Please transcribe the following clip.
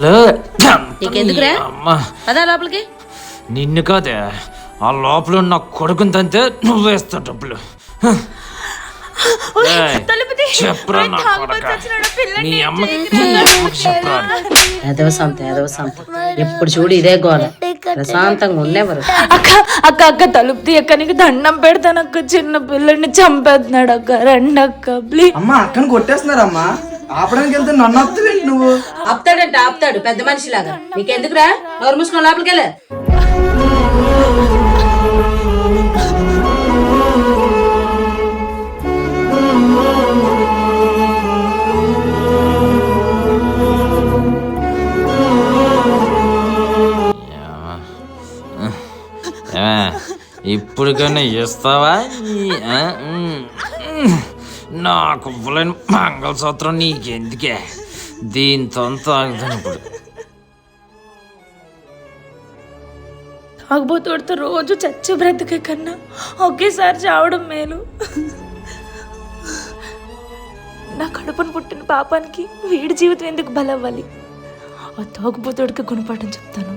లే, నీకెందుకురా? అమ్మా. పదా లోపలికి. నిన్ను కాదే ఆ లోపల ఉన్న కొడుకుని తంతే నువ్వు వేస్తావు డబ్బులు చెప్పురా నా కొడక. నీ చెప్పురా. సంత సంత. ఎప్పుడు చూడు ఇదే గోల. ప్రశాంతంగా ఉండేవారు. అక్క అక్క అక్క తలుపు తీ అక్క నీకు దండం పెడతాను అక్క చిన్న పిల్లడిని చంపేస్తున్నాడు అక్క. రండి అక్క ప్లీజ్. అమ్మా అక్కని కొట్టేస్తున్నారమ్మా. ఆపడానికి వెళ్తే నన్ను ఆపుతావేంటి నువ్వు? ఆపుతాడంట ఆపుతాడు పెద్ద మనిషిలాగా. నీకెందుకురా? నోరు మూసుకొని లోపలికి వెళ్ళే. ఏమే, ఇప్పటికైనా ఇస్తావా. నాకు ఇవ్వలేని మంగళసూత్రం నీకెందుకే? దీంతో తాగుతాను ఇప్పుడు. తాగుబోతుడితో రోజు చచ్చి బ్రతికే కన్నా ఒకేసారి చావడం మేలు. నా కడుపును పుట్టిన పాపానికి వీడి జీవితం ఎందుకు బలవ్వాలి? ఆ తాగుబోతుడికి గుణపాఠం చెప్తాను.